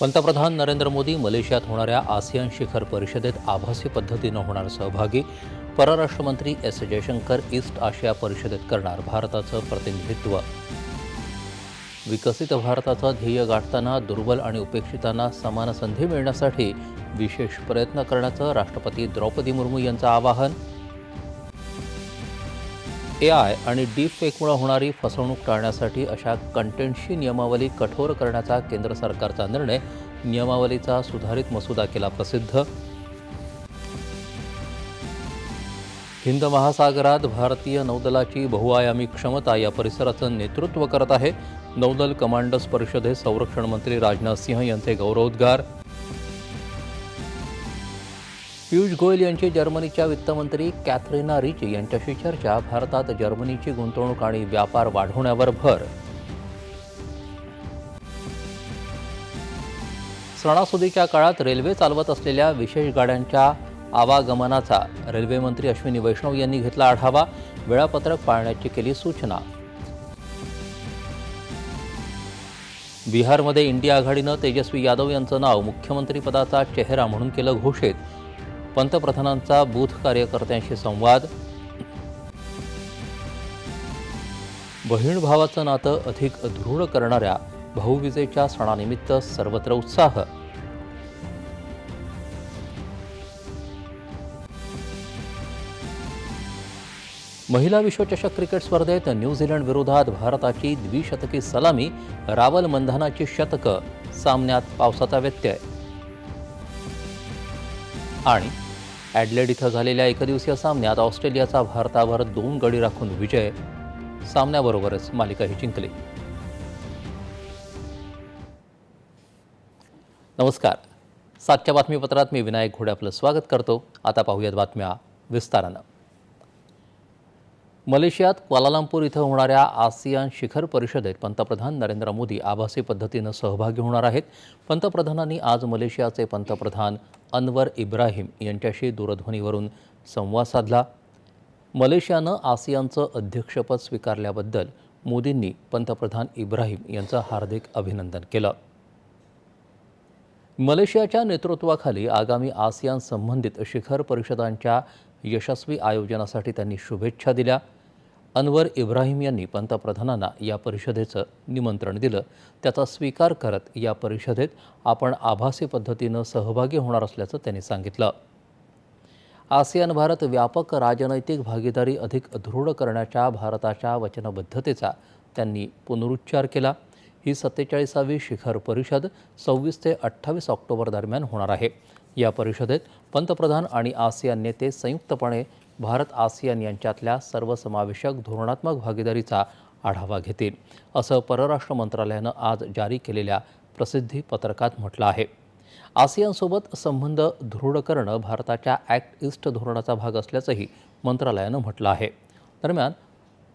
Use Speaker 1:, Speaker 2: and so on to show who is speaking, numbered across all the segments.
Speaker 1: पंतप्रधान नरेंद्र मोदी मलेशियात होणाऱ्या आसियान शिखर परिषदेत आभासी पद्धतीनं होणार सहभागी. परराष्ट्र मंत्री एस जयशंकर ईस्ट आशिया परिषदेत करणार भारताचं प्रतिनिधित्व. विकसित भारताचं ध्येय गाठताना दुर्बल आणि उपेक्षितांना समान संधी मिळण्यासाठी विशेष प्रयत्न करण्याचं राष्ट्रपती द्रौपदी मुर्मू यांचं आवाहन ए आय आणि डीप फेकमुळे होणारी फसवणूक टाळण्यासाठी अशा कंटेंटची नियमावली कठोर करण्याचा केंद्र सरकारचा निर्णय नियमावलीचा सुधारित मसुदा केला प्रसिद्ध. हिंद महासागरात भारतीय नौदलाची बहुआयामी क्षमता या परिसराचं नेतृत्व करत आहे. नौदल कमांडर्स परिषदेत संरक्षण मंत्री राजनाथ सिंह यांचे गौरवोद्गार. पियुष गोयल यांची जर्मनीच्या वित्तमंत्री कॅथरीना रिच यांच्याशी चर्चा भारतात जर्मनीची गुंतवणूक आणि व्यापार वाढवण्यावर भर. सणासुदीच्या काळात रेल्वे चालवत असलेल्या विशेष गाड्यांच्या आवागमनाचा रेल्वेमंत्री अश्विनी वैष्णव यांनी घेतला आढावा वेळापत्रक पाळण्याची केली सूचना. बिहारमध्ये इंडिया आघाडीनं तेजस्वी यादव यांचं नाव मुख्यमंत्रीपदाचा चेहरा म्हणून केलं घोषित. पंतप्रधानांचा बूथ कार्यकर्त्यांशी संवाद. बहीण भावाचं नातं अधिक दृढ करणाऱ्या भाऊबीजेच्या सणानिमित्त सर्वत्र उत्साह. महिला विश्वचषक क्रिकेट स्पर्धेत न्यूझीलंड विरोधात भारताची द्विशतकी सलामी रावल मंधानाची शतकं सामन्यात पावसाचा व्यत्यय. आणि ॲडलेड इथं झालेल्या एकदिवसीय सामन्यात ऑस्ट्रेलियाचा भारतावर दोन गडी राखून विजय. सामन्याबरोबरच मालिकाही जिंकली. नमस्कार. सातच्या बातमीपत्रात मी विनायक घोडे आपलं स्वागत करतो. आता पाहूयात बातम्या विस्तारानं. मलेशियात क्वालालंपूर इथं होणाऱ्या आसियान शिखर परिषदेत पंतप्रधान नरेंद्र मोदी आभासी पद्धतीनं सहभागी होणार आहेत. पंतप्रधानांनी आज मलेशियाचे पंतप्रधान अनवर इब्राहिम यांच्याशी दूरध्वनीवरून संवाद साधला. मलेशियानं आसियानचं अध्यक्षपद स्वीकारल्याबद्दल मोदींनी पंतप्रधान इब्राहिम यांचं हार्दिक अभिनंदन केलं. मलेशियाच्या नेतृत्वाखाली आगामी आसियान संबंधित शिखर परिषदांच्या यशस्वी आयोजनासाठी त्यांनी शुभेच्छा दिल्या. अनवर इब्राहिम यांनी पंतप्रधानांना या परिषदेचं निमंत्रण दिलं. त्याचा स्वीकार करत या परिषदेत आपण आभासी पद्धतीनं सहभागी होणार असल्याचं त्यांनी सांगितलं. आसियान भारत व्यापक राजनैतिक भागीदारी अधिक दृढ करण्याच्या भारताच्या वचनबद्धतेचा त्यांनी पुनरुच्चार केला. ही सत्तेचाळीसावी शिखर परिषद सव्वीस ते अठ्ठावीस ऑक्टोबर दरम्यान होणार आहे. या परिषदेत पंतप्रधान आणि आसियान नेते संयुक्तपणे भारत आसियान यांच्यातल्या सर्वसमावेशक धोरणात्मक भागीदारीचा आढावा घेतील असं परराष्ट्र मंत्रालयानं आज जारी केलेल्या प्रसिद्धी पत्रकात म्हटलं आहे. आसियानसोबत संबंध दृढ करणं भारताच्या ॲक्ट ईस्ट धोरणाचा भाग असल्याचंही मंत्रालयानं म्हटलं आहे. दरम्यान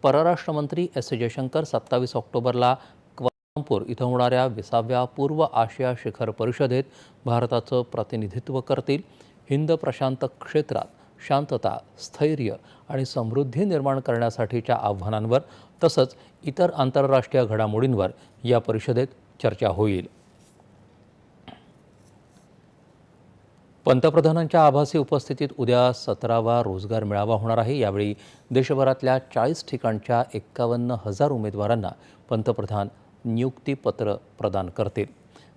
Speaker 1: परराष्ट्र मंत्री एस. जयशंकर सत्तावीस ऑक्टोबरला क्वालालंपूर इथं होणाऱ्या विसाव्या पूर्व आशिया शिखर परिषदेत भारताचं प्रतिनिधित्व करतील. हिंद प्रशांत क्षेत्रात शांतता स्थैर्य आणि समृद्धी निर्माण करण्यासाठीच्या आव्हानांवर तसंच इतर आंतरराष्ट्रीय घडामोडींवर या परिषदेत चर्चा होईल. पंतप्रधानांच्या आभासी उपस्थितीत उद्या सतरावा रोजगार मेळावा होणार आहे. यावेळी देशभरातल्या चाळीस ठिकाणच्या एक्कावन्न हजार उमेदवारांना पंतप्रधान नियुक्तीपत्र प्रदान करतील.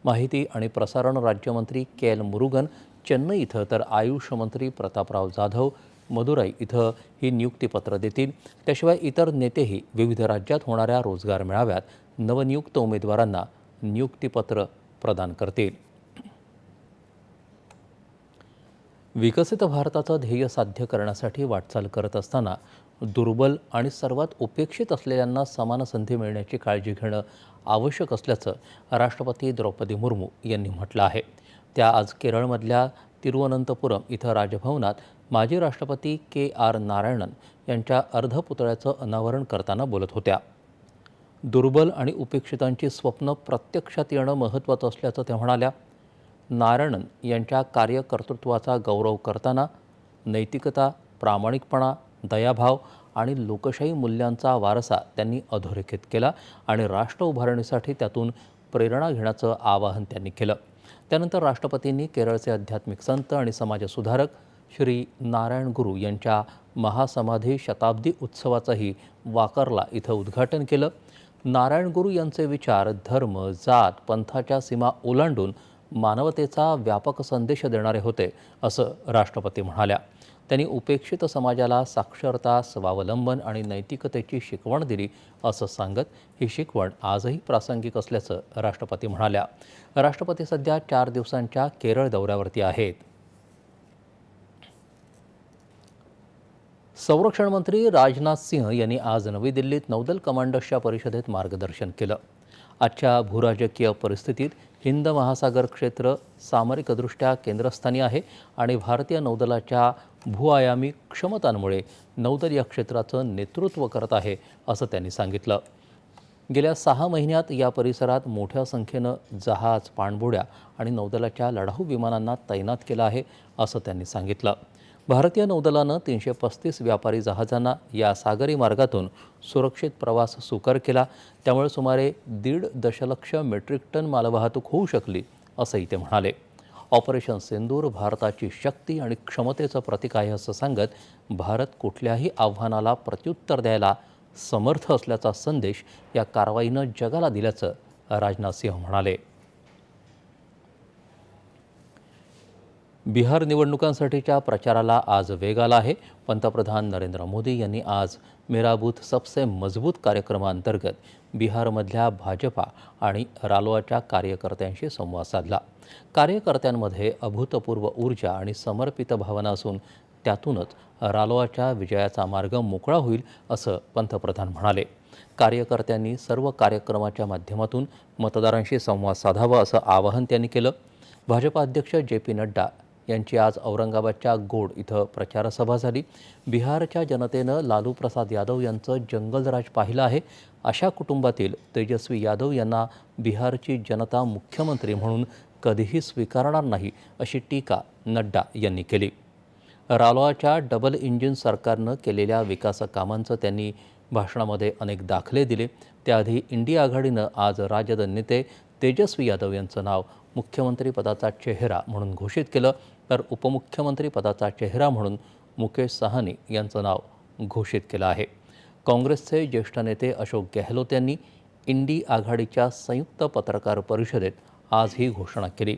Speaker 1: माहिती आणि प्रसारण राज्यमंत्री के एल मुरुगन चेन्नई इथं तर आयुष मंत्री प्रतापराव जाधव मदुराई इथं ही नियुक्तीपत्र देतील. त्याशिवाय इतर नेतेही विविध राज्यात होणाऱ्या रोजगार मेळाव्यात नवनियुक्त उमेदवारांना नियुक्तीपत्र प्रदान करतील. विकसित भारताचं ध्येय साध्य करण्यासाठी वाटचाल करत असताना दुर्बल आणि सर्वात उपेक्षित असलेल्यांना समान संधी मिळण्याची काळजी घेणं आवश्यक असल्याचं राष्ट्रपती द्रौपदी मुर्मू यांनी म्हटलं आहे. त्या आज केरळमधल्या तिरुवनंतपुरम इथं राजभवनात माजी राष्ट्रपती के आर नारायणन यांच्या अर्धपुतळ्याचं अनावरण करताना बोलत होत्या. दुर्बल आणि उपेक्षितांची स्वप्न प्रत्यक्षात येणं महत्त्वाचं असल्याचं त्या म्हणाल्या. नारायणन यांच्या कार्यकर्तृत्वाचा गौरव करताना नैतिकता प्रामाणिकपणा दयाभाव आणि लोकशाही मूल्यांचा वारसा त्यांनी अधोरेखित केला आणि राष्ट्र उभारणीसाठी त्यातून प्रेरणा घेण्याचं आवाहन त्यांनी केलं. त्यानंतर राष्ट्रपतींनी केरळचे आध्यात्मिक संत आणि समाजसुधारक श्री नारायण गुरु यांच्या महासमाधी शताब्दी उत्सवाचंही वाकरला इथं उद्घाटन केलं. नारायण गुरु यांचे विचार धर्म जात पंथाच्या सीमा ओलांडून मानवतेचा व्यापक संदेश देणारे होते असं राष्ट्रपती म्हणाल्या. त्यांनी उपेक्षित समाजाला साक्षरता स्वावलंबन आणि नैतिकतेची शिकवण दिली असं सांगत ही शिकवण आजही प्रासंगिक असल्याचं राष्ट्रपती म्हणाल्या. राष्ट्रपती सध्या चार दिवसांच्या केरळ दौऱ्यावरती आहेत. संरक्षण मंत्री राजनाथ सिंह यांनी आज नवी दिल्लीत नौदल कमांडर्सच्या परिषदेत मार्गदर्शन केलं. आजच्या भूराजकीय परिस्थितीत हिंद महासागर क्षेत्र सामरिकदृष्ट्या केंद्रस्थानी आहे आणि भारतीय नौदलाच्या भूआयामी क्षमतांमुळे नौदल या क्षेत्राचं नेतृत्व करत आहे असं त्यांनी सांगितलं. गेल्या सहा महिन्यात या परिसरात मोठ्या संख्येनं जहाज पाणबुड्या आणि नौदलाच्या लढाऊ विमानांना तैनात केलं आहे असं त्यांनी सांगितलं. भारतीय नौदलानं तीनशे पस्तीस व्यापारी जहाजांना या सागरी मार्गातून सुरक्षित प्रवास सुकर केला. त्यामुळे सुमारे दीड दशलक्ष मेट्रिक टन मालवाहतूक होऊ शकली असंही ते म्हणाले. ऑपरेशन सिंदूर भारताची शक्ती आणि क्षमतेचं प्रतीक आहे असं सांगत भारत कुठल्याही आव्हानाला प्रत्युत्तर द्यायला समर्थ असल्याचा संदेश या कारवाईनं जगाला दिल्याचं राजनाथ सिंह म्हणाले. बिहार निवडणुकांसाठीच्या प्रचाराला आज वेग आला आहे. पंतप्रधान नरेंद्र मोदी यांनी आज मेरा बूथ सबसे मजबूत कार्यक्रमाअंतर्गत बिहारमधल्या भाजपा आणि रालोआच्या कार्यकर्त्यांशी संवाद साधला. कार्यकर्त्यांमध्ये अभूतपूर्व ऊर्जा आणि समर्पित भावना असून त्यातूनच रालोआच्या विजयाचा मार्ग मोकळा होईल असं पंतप्रधान म्हणाले. कार्यकर्त्यांनी सर्व कार्यक्रमाच्या माध्यमातून मतदारांशी संवाद साधावा असं आवाहन त्यांनी केलं. भाजपा अध्यक्ष जे पी नड्डा यांची आज औरंगाबादच्या गोड इथं प्रचारसभा झाली. बिहारच्या जनतेनं लालू प्रसाद यादव यांचं जंगलराज पाहिलं आहे. अशा कुटुंबातील तेजस्वी यादव यांना बिहारची जनता मुख्यमंत्री म्हणून कधीही स्वीकारणार नाही अशी टीका नड्डा यांनी केली. रालोआच्या डबल इंजिन सरकारनं केलेल्या विकास कामांचं त्यांनी भाषणामध्ये अनेक दाखले दिले. त्याआधी इंडिया आघाडीनं आज राजद नेते तेजस्वी यादव यांचं नाव मुख्यमंत्रीपदाचा चेहरा म्हणून घोषित केलं. तर उपमुख्यमंत्री पदाचा चेहरा म्हणून मुकेश सहानी यांचं नाव घोषित केलं आहे. काँग्रेसचे ज्येष्ठ नेते अशोक गेहलोत यांनी इंडी आघाडीच्या संयुक्त पत्रकार परिषदेत आज ही घोषणा केली.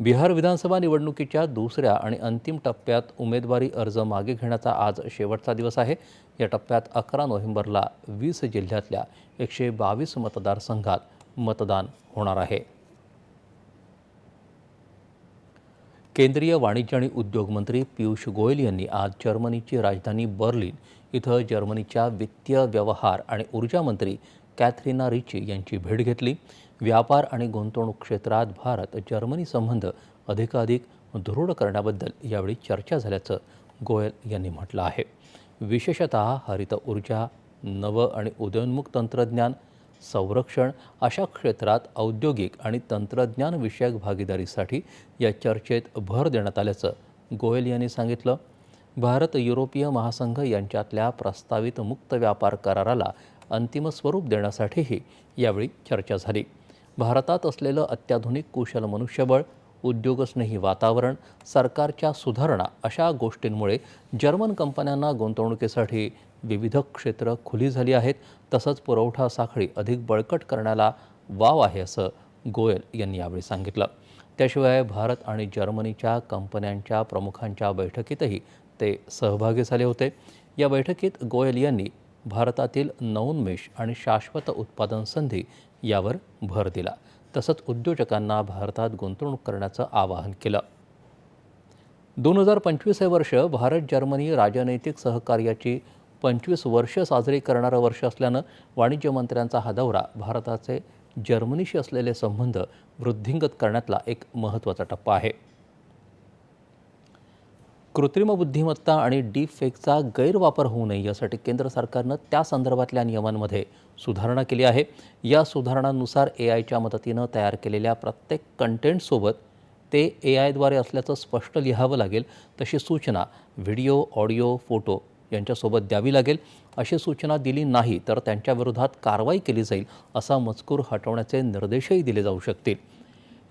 Speaker 1: बिहार विधानसभा निवडणुकीच्या दुसऱ्या आणि अंतिम टप्प्यात उमेदवारी अर्ज मागे घेण्याचा आज शेवटचा दिवस आहे. या टप्प्यात अकरा नोव्हेंबरला वीस जिल्ह्यातल्या एकशे बावीस मतदारसंघात मतदान होणार आहे. केंद्रीय वाणिज्य आणि उद्योग मंत्री पियुष गोयल यांनी आज जर्मनीची राजधानी बर्लिन इथं जर्मनीच्या वित्तीय व्यवहार आणि ऊर्जा मंत्री कॅथरीना रिची यांची भेट घेतली. व्यापार आणि गुंतवणूक क्षेत्रात भारत जर्मनी संबंध अधिकाधिक दृढ करण्याबद्दल यावेळी चर्चा झाल्याचं गोयल यांनी म्हटलं आहे. विशेषतः हरित ऊर्जा नव आणि उदयोन्मुख तंत्रज्ञान संरक्षण अशा क्षेत्रात औद्योगिक आणि तंत्रज्ञानविषयक भागीदारीसाठी या चर्चेत भर देण्यात आल्याचं गोयल यांनी सांगितलं. भारत युरोपीय महासंघ यांच्यातल्या प्रस्तावित मुक्त व्यापार कराराला अंतिम स्वरूप देण्यासाठीही यावेळी चर्चा झाली. भारतात असलेलं अत्याधुनिक कुशल मनुष्यबळ उद्योगस्नेही वातावरण सरकारच्या सुधारणा अशा गोष्टींमुळे जर्मन कंपन्यांना गुंतवणुकीसाठी विविध क्षेत्र खुली झाली आहेत. तसंच पुरवठा साखळी अधिक बळकट करण्याला वाव आहे असं गोयल यांनी यावेळी सांगितलं. त्याशिवाय भारत आणि जर्मनीच्या कंपन्यांच्या प्रमुखांच्या बैठकीतही ते सहभागी झाले होते. या बैठकीत गोयल यांनी भारतातील नवोन्मेष आणि शाश्वत उत्पादन संधी यावर भर दिला. तसंच उद्योजकांना भारतात गुंतवणूक करण्याचं आवाहन केलं. दोन हजार पंचवीस हे वर्ष भारत जर्मनी राजनैतिक सहकार्याची पंचवीस वर्ष साजरी करणारं वर्ष असल्यानं वाणिज्य मंत्र्यांचा हा दौरा भारताचे जर्मनीशी असलेले संबंध वृद्धिंगत करण्यातला एक महत्त्वाचा टप्पा आहे. कृत्रिम बुद्धिमत्ता आणि डीप फेकचा गैरवापर होऊ नये यासाठी केंद्र सरकारनं त्या संदर्भातल्या नियमांमध्ये सुधारणा केली आहे. या सुधारणांनुसार ए आयच्या मदतीनं तयार केलेल्या प्रत्येक कंटेंटसोबत ते ए आयद्वारे असल्याचं स्पष्ट लिहावं लागेल. तशी सूचना व्हिडिओ ऑडिओ फोटो यांच्यासोबत द्यावी लागेल. अशी सूचना दिली नाही तर त्यांच्याविरोधात कारवाई केली जाईल असा मजकूर हटवण्याचे निर्देशही दिले जाऊ शकतील.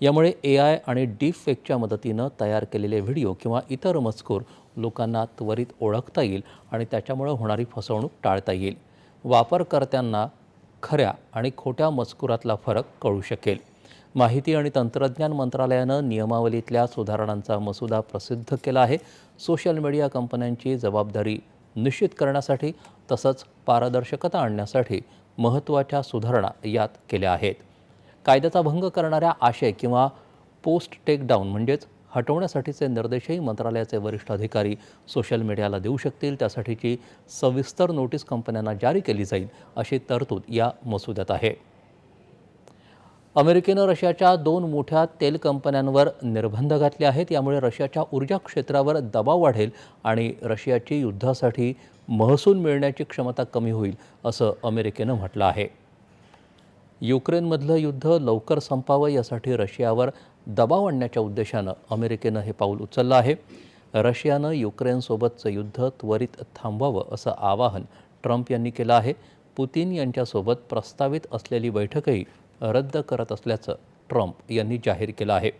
Speaker 1: यामुळे ए आय आणि डीप फेकच्या मदतीनं तयार केलेले व्हिडिओ किंवा इतर मजकूर लोकांना त्वरित ओळखता येईल आणि त्याच्यामुळं होणारी फसवणूक टाळता येईल. वापरकर्त्यांना खऱ्या आणि खोट्या मजकुरातला फरक कळू शकेल. माहिती आणि तंत्रज्ञान मंत्रालयानं नियमावलीतल्या सुधारणांचा मसुदा प्रसिद्ध केला आहे. सोशल मीडिया कंपन्यांची जबाबदारी निश्चित करण्यासाठी तसंच पारदर्शकता आणण्यासाठी महत्त्वाच्या सुधारणा यात केल्या आहेत. कायद्याचा भंग करणाऱ्या आशय किंवा पोस्ट टेकडाऊन म्हणजेच हटवण्यासाठीचे निर्देशही मंत्रालयाचे वरिष्ठ अधिकारी सोशल मीडियाला देऊ शकतील. त्यासाठीची सविस्तर नोटीस कंपन्यांना जारी केली जाईल अशी तरतूद या मसुद्यात आहे. अमेरिकेनं रशियाच्या दोन मोठ्या तेल कंपन्यांवर निर्बंध घातले आहेत. यामुळे रशियाच्या ऊर्जा क्षेत्रावर दबाव वाढेल आणि रशियाची युद्धासाठी महसूल मिळण्याची क्षमता कमी होईल असं अमेरिकेनं म्हटलं आहे. युक्रेनमधलं युद्ध लवकर संपावं यासाठी रशियावर दबाव आणण्याच्या उद्देशानं अमेरिकेनं हे पाऊल उचललं आहे. रशियानं युक्रेनसोबतचं युद्ध त्वरित थांबवावं असं आवाहन ट्रम्प यांनी केलं आहे. पुतीन यांच्यासोबत प्रस्तावित असलेली बैठकही रद्द करत असल्याचं ट्रम्प यांनी जाहीर केलं आहे.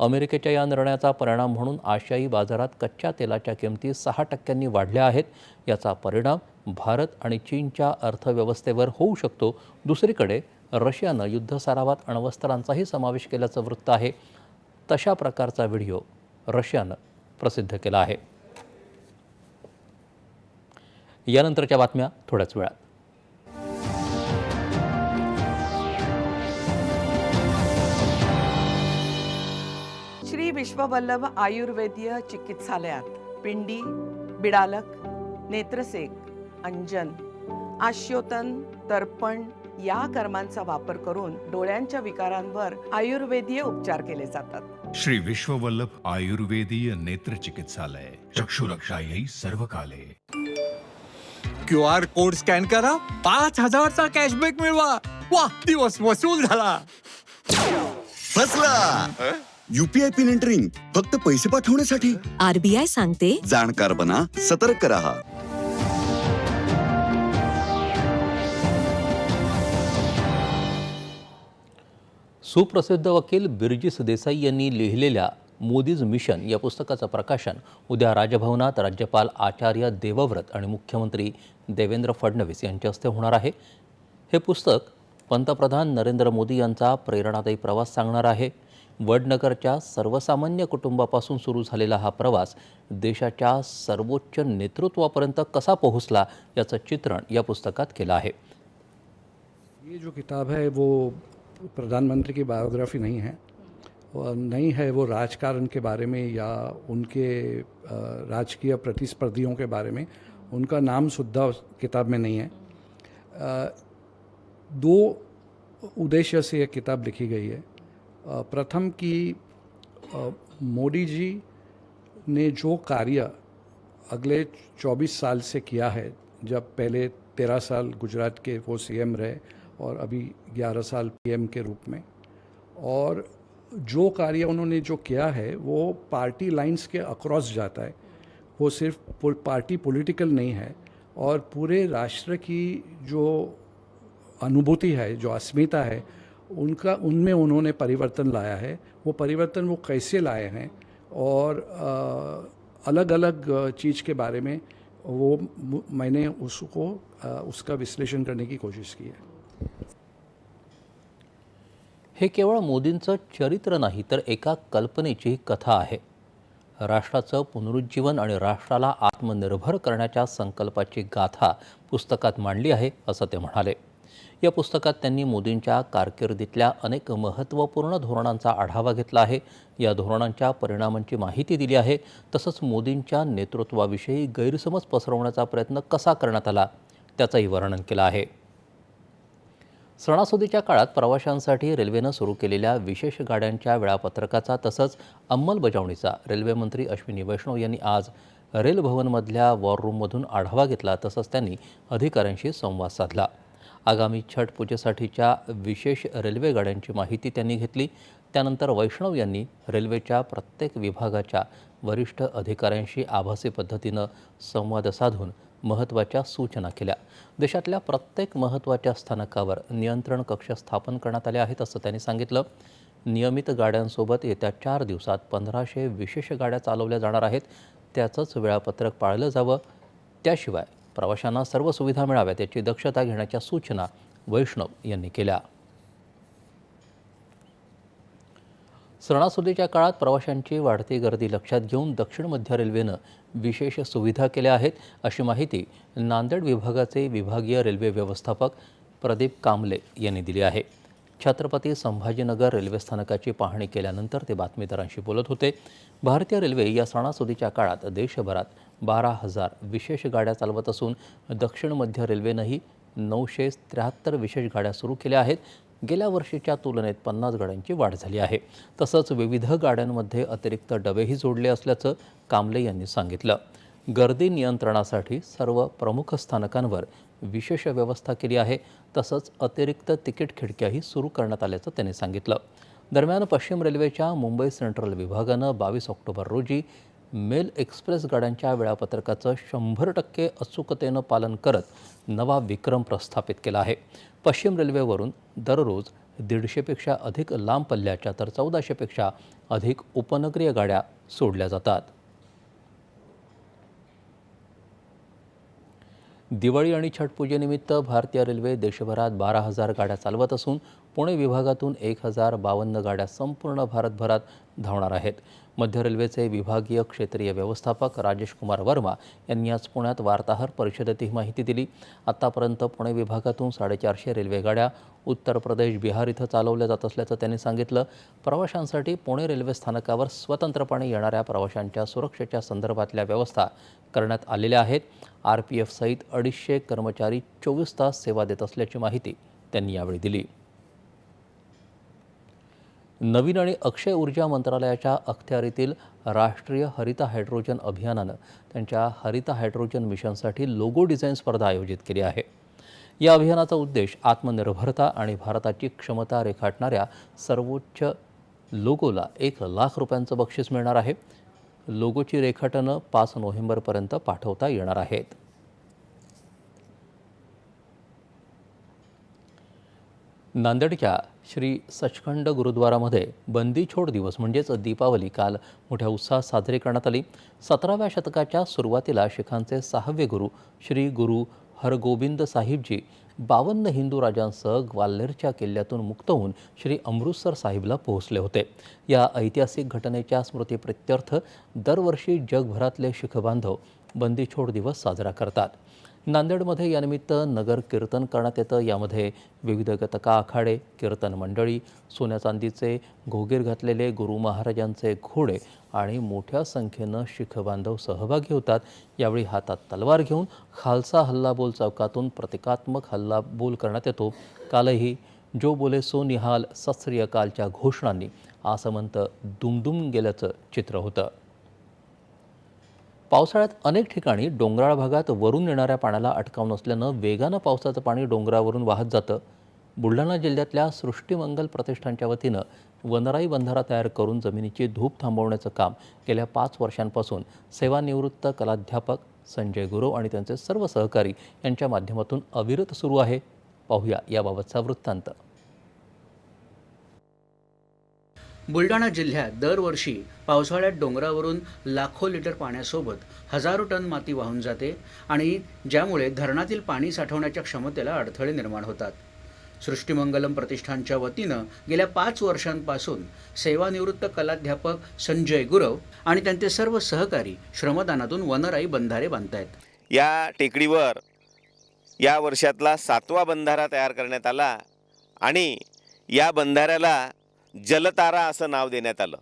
Speaker 1: अमेरिकेच्या या निर्णयाचा परिणाम म्हणून आशियाई बाजारात कच्च्या तेलाच्या किमती सहा टक्क्यांनी वाढल्या आहेत. याचा परिणाम भारत आणि चीनच्या अर्थव्यवस्थेवर होऊ शकतो. दुसरीकडे रशियानं युद्ध सरावात अण्वस्त्रांचाही समावेश केल्याचं वृत्त आहे. तशा प्रकारचा व्हिडिओ रशियानं प्रसिद्ध केला आहे. यानंतरच्या बातम्या थोड्याच वेळात.
Speaker 2: विश्ववल्लभ आयुर्वेदीय चिकित्सालयात पिंडी बिडालक नेत्रसेक अंजन आश्योतन तर्पण या कर्मांचा वापर करून डोळ्यांच्या विकारांवर आयुर्वेदीय उपचार केले जातात.
Speaker 3: श्री विश्ववल्लभ आयुर्वेदीय नेत्र चिकित्सालय चक्षुरक्षायै सर्व काले
Speaker 4: क्यू आर कोड स्कॅन करा पाच हजारचा कॅशबॅक मिळवा. वा दिवस वसूल झाला.
Speaker 5: फसला. युपीआय पिन एंटरिंग फक्त पैसे पाठवण्यासाठी.
Speaker 6: आरबीआय सांगते.
Speaker 5: जाणकार बना सतर्क रहा.
Speaker 1: सुप्रसिद्ध वकील बिर्जिस देसाई यांनी लिहिलेल्या मोदीज मिशन या पुस्तकाचं प्रकाशन उद्या राजभवनात राज्यपाल आचार्य देवव्रत आणि मुख्यमंत्री देवेंद्र फडणवीस यांच्या हस्ते होणार आहे. हे पुस्तक पंतप्रधान नरेंद्र मोदी यांचा प्रेरणादायी प्रवास सांगणार आहे. वडनगरच्या सर्वसामान्य कुटुंबापासून सुरू झालेला हा प्रवास देशाच्या सर्वोच्च नेतृत्वापर्यंत कसा पोहोचला याचं चित्रण या पुस्तकात केलं आहे.
Speaker 7: ये जो किताब है, वो प्रधानमंत्री की बायोग्राफी नहीं है। नहीं है वो राजकारण के बारे में या उनके राजकीय प्रतिस्पर्धियों के बारे में। उनका नाम सुद्धा किताब में नहीं है। दो उद्देश्य से यह किताब लिखी गई है। प्रथम कि मोदी जी ने जो कार्य अगले 24 साल से किया है, जब पहले 13 साल गुजरात के वो सीएम रहे और अभी 11 साल पीएम के रूप में, और जो कार्य उन्होंने जो किया है, वो पार्टी लाइंस के अक्रॉस जाता है। वो सिर्फ़ पार्टी पॉलिटिकल नहीं है, और पूरे राष्ट्र की जो अनुभूति है, जो अस्मिता है उनका उनमें उन्होंने परिवर्तन लाया है। वो परिवर्तन वो कैसे लाए हैं और अलग अलग चीज़ के बारे में वो मैंने उसको उसका विश्लेषण करने की कोशिश की है।
Speaker 1: हे केवळ मोदींचं चरित्र नाही तर एका कल्पनेची कथा आहे. राष्ट्राचं पुनरुज्जीवन आणि राष्ट्राला आत्मनिर्भर करण्याच्या संकल्पाची गाथा पुस्तकात मांडली आहे असं ते म्हणाले. या पुस्तकात त्यांनी मोदींच्या कारकिर्दीतल्या अनेक महत्त्वपूर्ण धोरणांचा आढावा घेतला आहे. या धोरणांच्या परिणामांची माहिती दिली आहे. तसंच मोदींच्या नेतृत्वाविषयी गैरसमज पसरवण्याचा प्रयत्न कसा करण्यात आला त्याचंही वर्णन केलं आहे. सणासुदीच्या काळात प्रवाशांसाठी रेल्वेनं सुरू केलेल्या विशेष गाड्यांच्या वेळापत्रकाचा तसंच अंमलबजावणीचा रेल्वेमंत्री अश्विनी वैष्णव यांनी आज रेल भवनमधल्या वॉर रूममधून आढावा घेतला. तसंच त्यांनी अधिकाऱ्यांशी संवाद साधला. आगामी छठ पूजेसाठीच्या विशेष रेल्वे गाड्यांची माहिती त्यांनी घेतली. त्यानंतर वैष्णव यांनी रेल्वेच्या प्रत्येक विभागाच्या वरिष्ठ अधिकाऱ्यांशी आभासी पद्धतीनं संवाद साधून महत्त्वाच्या सूचना केल्या. देशातल्या प्रत्येक महत्त्वाच्या स्थानकावर नियंत्रण कक्ष स्थापन करण्यात आले आहेत असं त्यांनी सांगितलं. नियमित गाड्यांसोबत येत्या चार दिवसात पंधराशे विशेष गाड्या चालवल्या जाणार आहेत. त्याचंच वेळापत्रक पाळलं जावं. त्याशिवाय प्रवाशांना सर्व सुविधा मिळाव्यात याची दक्षता घेण्याच्या सूचना वैष्णव यांनी केल्या. सणासुदीच्या काळात प्रवाशांची वाढती गर्दी लक्षात घेऊन दक्षिण मध्य रेल्वेनं विशेष सुविधा केल्या आहेत अशी माहिती नांदेड विभागाचे विभागीय रेल्वे व्यवस्थापक प्रदीप कांबले यांनी दिली आहे. छत्रपती संभाजीनगर रेल्वे स्थानकाची पाहणी केल्यानंतर ते बातमीदारांशी बोलत होते. भारतीय रेल्वे या सणासुदीच्या काळात देशभरात बारा हजार विशेष गाड्या चालवत असून दक्षिण मध्य रेल्वेनंही नऊशे त्र्याहत्तर विशेष गाड्या सुरू केल्या आहेत. गेल्या वर्षीच्या तुलनेत पन्नास गाड्यांची वाढ झाली आहे. तसंच विविध गाड्यांमध्ये अतिरिक्त डबेही जोडले असल्याचं कांबले यांनी सांगितलं. गर्दी नियंत्रणासाठी सर्व प्रमुख स्थानकांवर विशेष व्यवस्था केली आहे. तसंच अतिरिक्त तिकीट खिडक्याही सुरू करण्यात आल्याचं त्यांनी सांगितलं. दरम्यान पश्चिम रेल्वेच्या मुंबई सेंट्रल विभागानं बावीस ऑक्टोबर रोजी मेल एक्सप्रेस गाड्यांच्या वेळापत्रकाचं शंभर टक्के अचूकतेनं पालन करत नवा विक्रम प्रस्थापित केला आहे. पश्चिम रेल्वेवरून दररोज दीडशेपेक्षा अधिक लांब पल्ल्याच्या तर चौदाशेपेक्षा अधिक उपनगरीय गाड्या सोडल्या जातात. दिवाळी आणि छटपूजेनिमित्त भारतीय रेल्वे देशभरात बारा हजार गाड्या चालवत असून पुणे विभागातून एक हजार बावन्न गाड्या संपूर्ण भारतभरात धावणार आहेत. मध्य रेल्वेचे विभागीय क्षेत्रीय व्यवस्थापक राजेश कुमार वर्मा यांनी आज पुण्यात वार्ताहर परिषदेत ही माहिती दिली. आत्तापर्यंत पुणे विभागातून साडेचारशे रेल्वे गाड्या उत्तर प्रदेश बिहार इथं चालवल्या जात असल्याचं त्यांनी सांगितलं. प्रवाशांसाठी पुणे रेल्वे स्थानकावर स्वतंत्रपणे येणाऱ्या प्रवाशांच्या सुरक्षेच्या संदर्भातल्या व्यवस्था करण्यात आलेल्या आहेत. आर पी एफ सहित अडीचशे कर्मचारी चोवीस तास सेवा देत असल्याची माहिती त्यांनी यावेळी दिली. नवीन आणि अक्षय ऊर्जा मंत्रालयाच्या अखत्यारीतील राष्ट्रीय हरित हायड्रोजन अभियानानं त्यांच्या हरित हायड्रोजन मिशनसाठी लोगो डिझाईन स्पर्धा आयोजित केली आहे. या अभियानाचा उद्देश आत्मनिर्भरता आणि भारताची क्षमता रेखाटणाऱ्या सर्वोच्च लोगोला एक लाख रुपयांचं बक्षीस मिळणार आहे. लोगोची रेखाटनं पाच नोव्हेंबरपर्यंत पाठवता येणार आहेत. नांदेडच्या श्री सचखंड गुरुद्वारामध्ये बंदी छोड दिवस म्हणजेच दीपावली काल मोठ्या उत्साहात साजरी करण्यात आली. सतराव्या शतकाच्या सुरुवातीला शिखांचे सहावे गुरु श्री गुरु हरगोबिंद साहिबजी बावन्न हिंदू राजांसह ग्वाल्हेरच्या किल्ल्यातून मुक्त होऊन श्री अमृतसर साहिबला पोहोचले होते. या ऐतिहासिक घटनेच्या स्मृतीप्रित्यर्थ दरवर्षी जगभरातले शिख बांधव बंदी छोड दिवस साजरा करतात. नांदेडमध्ये यानिमित्त नगर कीर्तन करण्यात येतं. यामध्ये विविध गतका आखाडे कीर्तन मंडळी सोन्या चांदीचे घोगीर घातलेले गुरु महाराजांचे घोडे आणि मोठ्या संख्येनं शीख बांधव सहभागी होतात. यावेळी हातात तलवार घेऊन खालसा हल्लाबोल चौकातून प्रतिकात्मक हल्लाबोल करण्यात येतो. कालही जो बोले सो निहाल सत कालच्या अकालच्या घोषणांनी आसमंत दुमदुम गेल्याचं चित्र होतं. पावसाळ्यात अनेक ठिकाणी डोंगराळ भागात वरून येणाऱ्या पाण्याला अटकाव नसल्यानं वेगानं पावसाचं पाणी डोंगरावरून वाहत जातं. बुलढाणा जिल्ह्यातल्या सृष्टीमंगल प्रतिष्ठानच्या वतीनं वनराई बंधारा तयार करून जमिनीची धूप थांबवण्याचं काम गेल्या पाच वर्षांपासून सेवानिवृत्त कलाध्यापक संजय गुरव आणि त्यांचे सर्व सहकारी यांच्या माध्यमातून अविरत सुरू आहे. पाहूया याबाबतचा वृत्तांत.
Speaker 6: बुलढाणा जिल्ह्यात दरवर्षी पावसाळ्यात डोंगरावरून लाखो लिटर पाण्यासोबत हजारो टन माती वाहून जाते आणि ज्यामुळे धरणातील पाणी साठवण्याच्या क्षमतेला अडथळे निर्माण होतात. सृष्टीमंगलम प्रतिष्ठानच्या वतीनं गेल्या पाच वर्षांपासून सेवानिवृत्त कलाध्यापक संजय गुरव आणि त्यांचे सर्व सहकारी श्रमदानातून वनराई बंधारे बांधतायत.
Speaker 8: या टेकडीवर या वर्षातला सातवा बंधारा तयार करण्यात आला आणि या बंधाऱ्याला जलतारा असं नाव देण्यात आलं.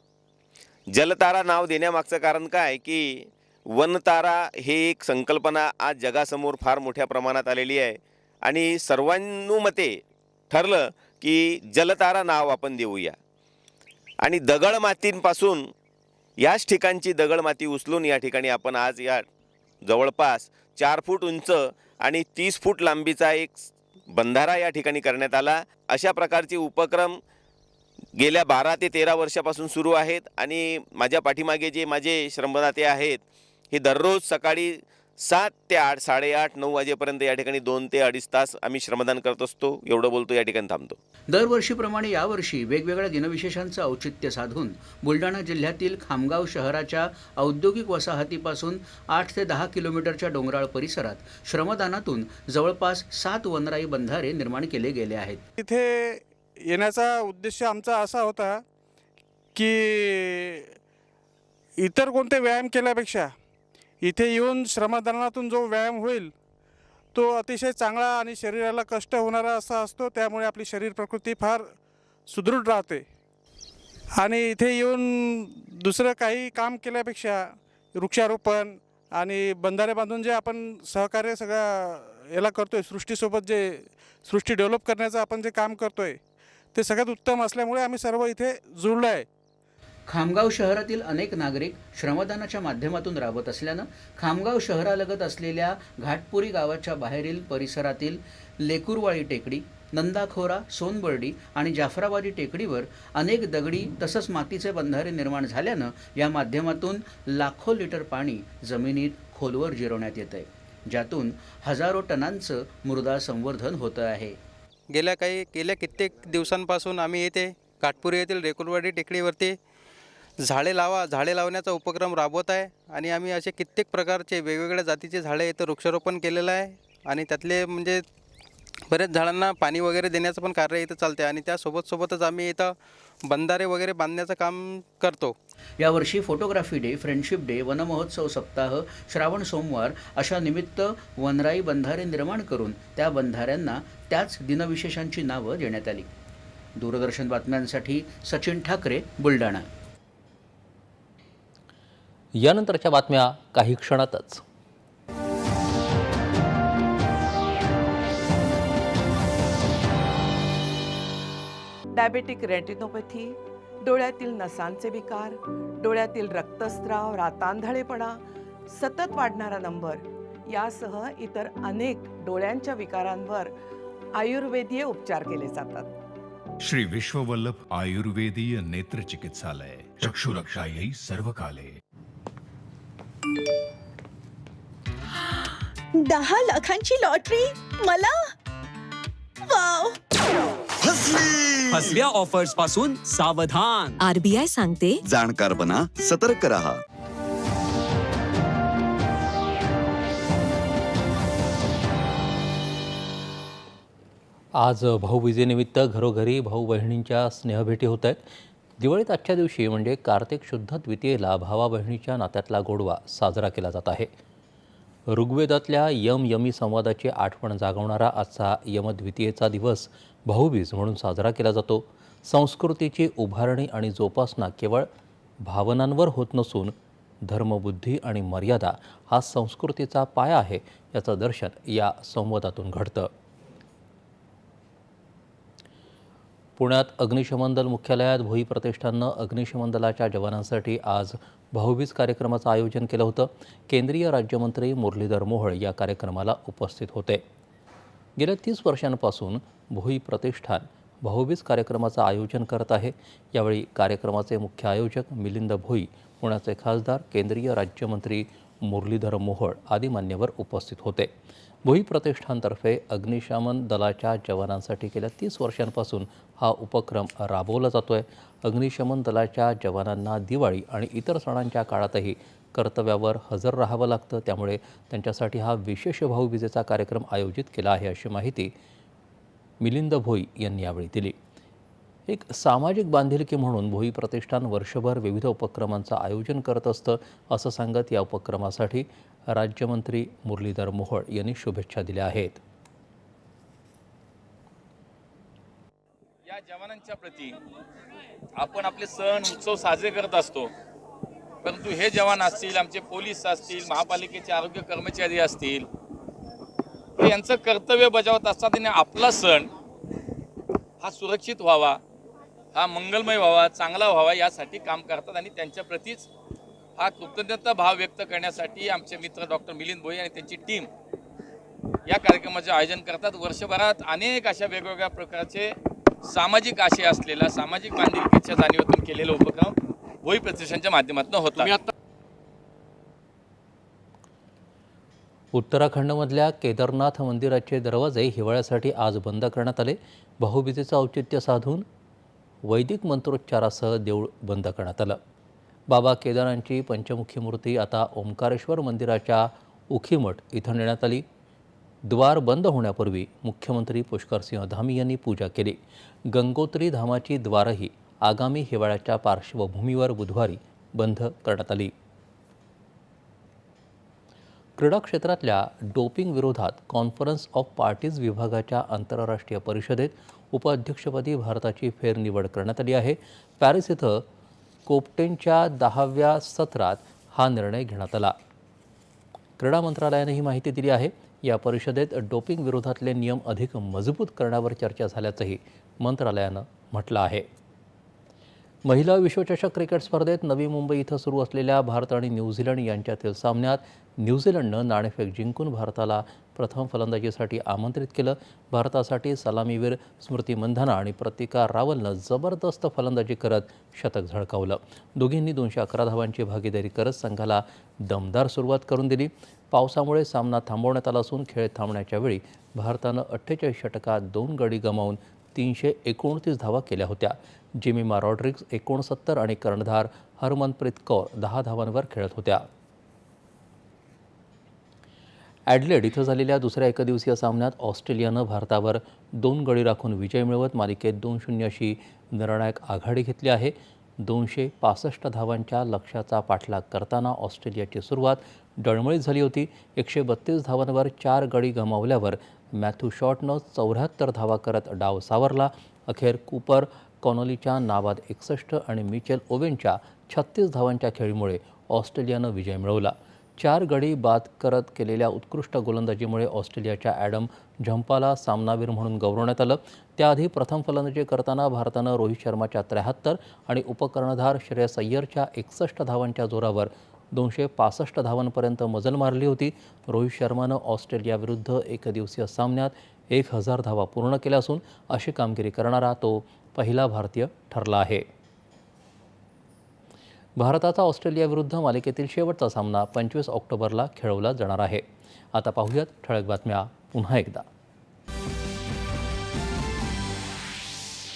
Speaker 8: जलतारा नाव देण्यामागचं कारण काय? की वनतारा हे एक संकल्पना आज जगासमोर फार मोठ्या प्रमाणात आलेली आहे. आणि सर्वांनुमते ठरलं की जलतारा नाव आपण देऊया. आणि दगड मातींपासून याच ठिकाणची दगडमाती उचलून या ठिकाणी आपण आज या जवळपास चार फूट उंच आणि तीस फूट लांबीचा एक बंधारा या ठिकाणी करण्यात आला. अशा प्रकारचे उपक्रम गेल्या बारा ते तेरा वर्षापासून सुरू आहेत आणि माझ्या पाठीमागे जे माझे श्रमदाते आहेत हे दररोज सकाळी सात ते आठ साडेआठ नऊ वाजेपर्यंत या ठिकाणी दोन ते अडीच तास आम्ही श्रमदान करत असतो. एवढं बोलतो या ठिकाणी थांबतो.
Speaker 6: दरवर्षीप्रमाणे यावर्षी वेगवेगळ्या दिनविशेषांचं औचित्य साधून बुलढाणा जिल्ह्यातील खामगाव शहराच्या औद्योगिक वसाहतीपासून आठ ते दहा किलोमीटरच्या डोंगराळ परिसरात श्रमदानातून जवळपास सात वनराई बंधारे निर्माण केले गेले आहेत.
Speaker 9: इथे येण्याचा उद्देश आमचा असा होता की इतर कोणते व्यायाम केल्यापेक्षा इथे येऊन श्रमदानातून जो व्यायाम होईल तो अतिशय चांगला आणि शरीराला कष्ट होणारा असा असतो. त्यामुळे आपली शरीर प्रकृती फार सुदृढ राहते. आणि इथे येऊन दुसरं काही काम केल्यापेक्षा वृक्षारोपण आणि बंधारे बांधून जे आपण सहकार्य सगळ्या याला करतो आहे सृष्टीसोबत जे सृष्टी डेव्हलप करण्याचं आपण जे काम करतो आहे ते सगळ्यात उत्तम असल्यामुळे आम्ही सर्व इथे जुळलो आहे.
Speaker 6: खामगाव शहरातील अनेक नागरिक श्रमदानाच्या माध्यमातून राबत असल्यानं खामगाव शहरालगत असलेल्या घाटपुरी गावाच्या बाहेरील परिसरातील लेकुरवाळी टेकडी नंदाखोरा सोनबर्डी आणि जाफराबादी टेकडीवर अनेक दगडी तसंच मातीचे बंधारे निर्माण झाल्यानं या माध्यमातून लाखो लिटर पाणी जमिनीत खोलवर जिरवण्यात येत आहे ज्यातून हजारो टनांचं मृदा संवर्धन होतं आहे.
Speaker 10: गेल्या काही गेल्या कित्येक दिवसांपासून आम्ही येथे काटपुरी येथील रेकुलवाडी टेकडीवरती झाडे लावा झाडे लावण्याचा उपक्रम राबवत आहे आणि आम्ही असे कित्येक प्रकारचे वेगवेगळ्या जातीचे झाडे इथं वृक्षारोपण केलेलं आहे. आणि त्यातले म्हणजे बरेच झाडांना पाणी वगैरे देण्याचं पण कार्य इथं चालते आणि त्यासोबत सोबतच आम्ही इथं बंधारे वगैरे बांधण्याचं काम करतो.
Speaker 6: यावर्षी फोटोग्राफी डे फ्रेंडशिप डे वनमहोत्सव सप्ताह श्रावण सोमवार अशा निमित्त वनराई बंधारे निर्माण करून त्या बंधाऱ्यांना त्याच दिनविशेषांची नावं देण्यात आली. दूरदर्शन बातम्यांसाठी सचिन ठाकरे बुलढाणा.
Speaker 1: यानंतरच्या बातम्या काही क्षणातच.
Speaker 2: डायबेटिक रेटिनोपॅथी डोळ्यातील नसांचे विकार डोळ्यातील रक्तस्राव रातांधळेपणा सतत वाढणारा नंबर यासह इतर अनेक डोळ्यांच्या विकारांवर आयुर्वेदीय उपचार केले जातात.
Speaker 3: श्री विश्ववल्लभ आयुर्वेदीय नेत्र चिकित्सालय चक्षुरक्षायै सर्वकाले.
Speaker 11: दहा लाखांची लॉटरी? मला? वाव!
Speaker 5: फसली
Speaker 12: फसव्या ऑफर्सपासून सावधान
Speaker 11: आरबीआय सांगते.
Speaker 5: जाणकार बना सतर्क रहा.
Speaker 1: आज भाऊबीजेनिमित्त घरोघरी भाऊ बहिणींच्या स्नेहभेटी होत आहेत. दिवाळीत आजच्या दिवशी म्हणजे कार्तिक शुद्ध द्वितीयेला भावा बहिणीच्या नात्यातला गोडवा साजरा केला जात आहे. ऋग्वेदातल्या यम यमी संवादाची आठवण जागवणारा आजचा यमद्वितीयेचा दिवस भाऊबीज म्हणून साजरा केला जातो. संस्कृतीची उभारणी आणि जोपासना केवळ भावनांवर होत नसून धर्मबुद्धी आणि मर्यादा हा संस्कृतीचा पाया आहे याचं दर्शन या संवादातून घडतं. पुण्यात अग्निशमन दल मुख्यालयात भोई प्रतिष्ठाननं अग्निशमन दलाच्या जवानांसाठी आज भाऊबीज कार्यक्रमाचं आयोजन केलं होतं. केंद्रीय राज्यमंत्री मुरलीधर मोहोळ या कार्यक्रमाला उपस्थित होते. गेल्या तीस वर्षांपासून भोई प्रतिष्ठान भाऊबीज कार्यक्रमाचं आयोजन करत आहे. यावेळी कार्यक्रमाचे मुख्य आयोजक मिलिंद भोई पुण्याचे खासदार केंद्रीय राज्यमंत्री मुरलीधर मोहोळ आदी मान्यवर उपस्थित होते. भोई प्रतिष्ठानतर्फे अग्निशमन दलाच्या जवानांसाठी गेल्या तीस वर्षांपासून हा उपक्रम राबवला जातो आहे अग्निशमन दलाच्या जवानांना दिवाळी आणि इतर सणांच्या काळातही कर्तव्यावर हजर राहावं लागतं. त्यामुळे त्यांच्यासाठी हा विशेष भाऊबीजेचा कार्यक्रम आयोजित केला आहे अशी माहिती मिलिंद भोई यांनी यावेळी दिली. एक सामाजिक बांधिलकी म्हणून भोई प्रतिष्ठान वर्षभर विविध उपक्रमांचं आयोजन करत असतं असं सांगत या उपक्रमासाठी राज्यमंत्री मुरलीधर मोहोळ यांनी शुभेच्छा दिल्या आहेत.
Speaker 13: या जवानांच्या प्रती आपण आपले सण उत्सव साजरे करत असतो. परंतु हे जवान असतील आमचे पोलीस असतील महापालिकेचे आरोग्य कर्मचारी असतील हे यांचं कर्तव्य बजावत असताना त्यांनी आपला सण हा सुरक्षित व्हावा हा मंगलमय व्हावा चांगला व्हावा यासाठी काम करतात आणि त्यांच्याप्रतीच हा कृतज्ञता भाव व्यक्त करण्यासाठी आमचे मित्र डॉक्टर मिलिंद भोई आणि त्यांची टीम या कार्यक्रमाचे आयोजन करतात. वर्षभरात अनेक अशा वेगवेगळ्या प्रकारचे सामाजिक आशय असलेला सामाजिक बांधिलकीच्या जाणीवातून केलेला उपक्रम भोई प्रतिष्ठानच्या माध्यमातून होता
Speaker 1: उत्तराखंडमधल्या केदारनाथ मंदिराचे दरवाजे हिवाळ्यासाठी आज बंद करण्यात आले. भाऊबीजेचं औचित्य साधून वैदिक मंत्रोच्चारासह देऊळ बंद करण्यात आलं. बाबा केदारांची पंचमुखी मूर्ती आता ओंकारेश्वर मंदिराच्या उखीमठ इथं नेण्यात आली. द्वार बंद होण्यापूर्वी मुख्यमंत्री पुष्करसिंह धामी यांनी पूजा केली. गंगोत्री धामाची द्वारही आगामी हिवाळ्याच्या पार्श्वभूमीवर बुधवारी बंद करण्यात आली. क्रीडा क्षेत्रातल्या डोपिंग विरोधात कॉन्फरन्स ऑफ पार्टीज विभागाच्या आंतरराष्ट्रीय परिषदेत उपाध्यक्षपदी भारताची फेरनिवड करण्यात आली आहे. पॅरिस इथं कोपटेनच्या दहाव्या सत्रात हा निर्णय घेण्यात आला. क्रीडा मंत्रालयानं ही माहिती दिली आहे. या परिषदेत डोपिंग विरोधातले नियम अधिक मजबूत करण्यावर चर्चा झाल्याचंही मंत्रालयानं म्हटलं आहे. महिला विश्वचषक क्रिकेट स्पर्धेत नवी मुंबई इथं सुरू असलेल्या भारत आणि न्यूझीलंड यांच्यातील सामन्यात न्यूझीलंडनं नाणेफेक जिंकून भारताला प्रथम फलंदाजीसाठी आमंत्रित केलं. भारतासाठी सलामीवीर स्मृती मंधाना आणि प्रतिका रावलनं जबरदस्त फलंदाजी करत शतक झळकावलं. दोघींनी दोनशे अकरा धावांची भागीदारी करत संघाला दमदार सुरुवात करून दिली. पावसामुळे सामना थांबवण्यात आला असून खेळ थांबण्याच्या वेळी भारतानं अठ्ठेचाळीस षटकात दोन गडी गमावून तीनशे एकोणतीस धावा केल्या होत्या. जिमिमा रॉड्रिक्स एकोणसत्तर आणि कर्णधार हरमनप्रीत कौर दहा धावांवर खेळत होत्या. ॲडलेड इथं झालेल्या दुसऱ्या एकदिवसीय सामन्यात ऑस्ट्रेलियानं भारतावर दोन गडी राखून विजय मिळवत मालिकेत दोन शून्य अशी निर्णायक आघाडी घेतली आहे. दोनशे पासष्ट धावांच्या लक्ष्याचा पाठलाग करताना ऑस्ट्रेलियाची सुरुवात डळमळीत झाली होती. एकशे बत्तीस धावांवर चार गडी गमावल्यावर मॅथ्यू शॉटनं चौऱ्याहत्तर धावा करत डाव सावरला. अखेर कूपर कॉनॉलीच्या नाबाद एकसष्ट आणि मिचेल ओवेनच्या छत्तीस धावांच्या खेळीमुळे ऑस्ट्रेलियानं विजय मिळवला. चार गडी बाद करत केलेल्या उत्कृष्ट गोलंदाजीमुळे ऑस्ट्रेलियाच्या ॲडम झंपाला सामनावीर म्हणून गौरवण्यात आलं. त्याआधी प्रथम फलंदाजी करताना भारतानं रोहित शर्माच्या त्र्याहत्तर आणि उपकर्णधार श्रेयस अय्यरच्या एकसष्ट धावांच्या जोरावर दोनशे पासष्ट धावांपर्यंत मजल मारली होती. रोहित शर्मानं ऑस्ट्रेलियाविरुद्ध एकदिवसीय सामन्यात एक हजार धावा पूर्ण केल्या असून अशी कामगिरी करणारा तो पहिला भारतीय ठरला आहे. भारताचा ऑस्ट्रेलियाविरुद्ध मालिकेतील शेवटचा सामना पंचवीस ऑक्टोबरला खेळवला जाणार आहे. आता पाहूयात ठळक बातम्या पुन्हा एकदा.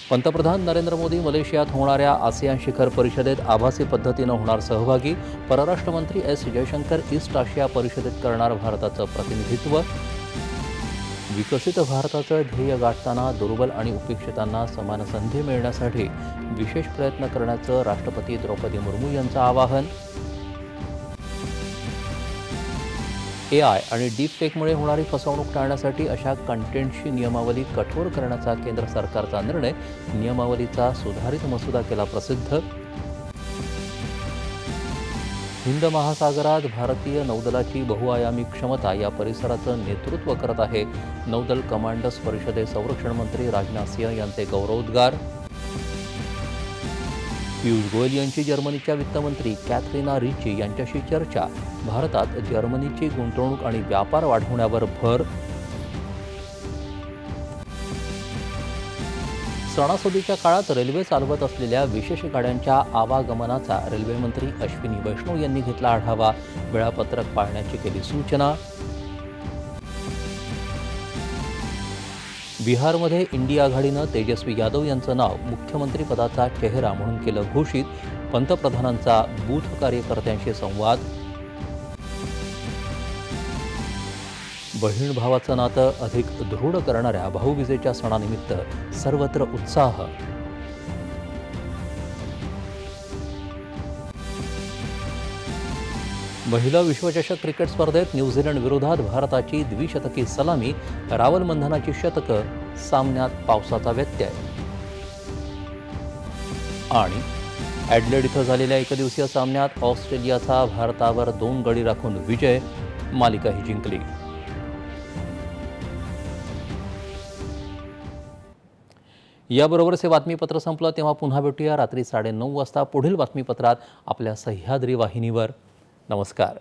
Speaker 1: पंतप्रधान नरेंद्र मोदी मलेशियात होणाऱ्या आसियान शिखर परिषदेत आभासी पद्धतीनं होणार सहभागी परराष्ट्र मंत्री एस जयशंकर ईस्ट आशिया परिषदेत करणार भारताचं प्रतिनिधित्व विकसित भारताचं ध्येय गाठताना दुर्बल आणि उपेक्षितांना समान संधी मिळण्यासाठी विशेष प्रयत्न करण्याचं राष्ट्रपती द्रौपदी मुर्मू यांचं आवाहन. ए आय आणि डीप फेकमुळे होणारी फसवणूक टाळण्यासाठी अशा कंटेंटची नियमावली कठोर करण्याचा केंद्र सरकारचा निर्णय. नियमावलीचा सुधारित मसुदा केला प्रसिद्ध. हिंद महासागरात भारतीय नौदलाची बहुआयामी क्षमता या परिसराचं नेतृत्व करत आहे. नौदल कमांडर्स परिषदेत संरक्षण मंत्री राजनाथ सिंह यांचे गौरवोद्गार. पियुष गोयल यांची जर्मनीच्या वित्तमंत्री कॅथरीना रिची यांच्याशी चर्चा. भारतात जर्मनीची गुंतवणूक आणि व्यापार वाढवण्यावर भर सणासुदीच्या काळात रेल्वे चालवत असलेल्या विशेष गाड्यांच्या आवागमनाचा रेल्वेमंत्री अश्विनी वैष्णव यांनी घेतला आढावा. वेळापत्रक पाळण्याची केली सूचना. बिहारमध्ये इंडिया आघाडीनं तेजस्वी यादव यांचं नाव मुख्यमंत्रीपदाचा चेहरा म्हणून केलं घोषित. पंतप्रधानांचा बूथ कार्यकर्त्यांशी संवाद. बहीण भावाचं नातं अधिक दृढ करणाऱ्या भाऊबीजेच्या सणानिमित्त सर्वत्र उत्साह. महिला विश्वचषक क्रिकेट स्पर्धेत न्यूझीलंड विरोधात भारताची द्विशतकी सलामी रावल मंधनाची शतकं सामन्यात पावसाचा व्यत्यय. आणि ॲडलेड इथं झालेल्या एकदिवसीय सामन्यात ऑस्ट्रेलियाचा भारतावर दोन गडी राखून विजय मालिकाही जिंकली. याबरोबरच हे बातमीपत्र संपलं. तेव्हा पुन्हा भेटूया रात्री साडेनऊ वाजता पुढील बातमीपत्रात आपल्या सह्याद्री वाहिनीवर. नमस्कार.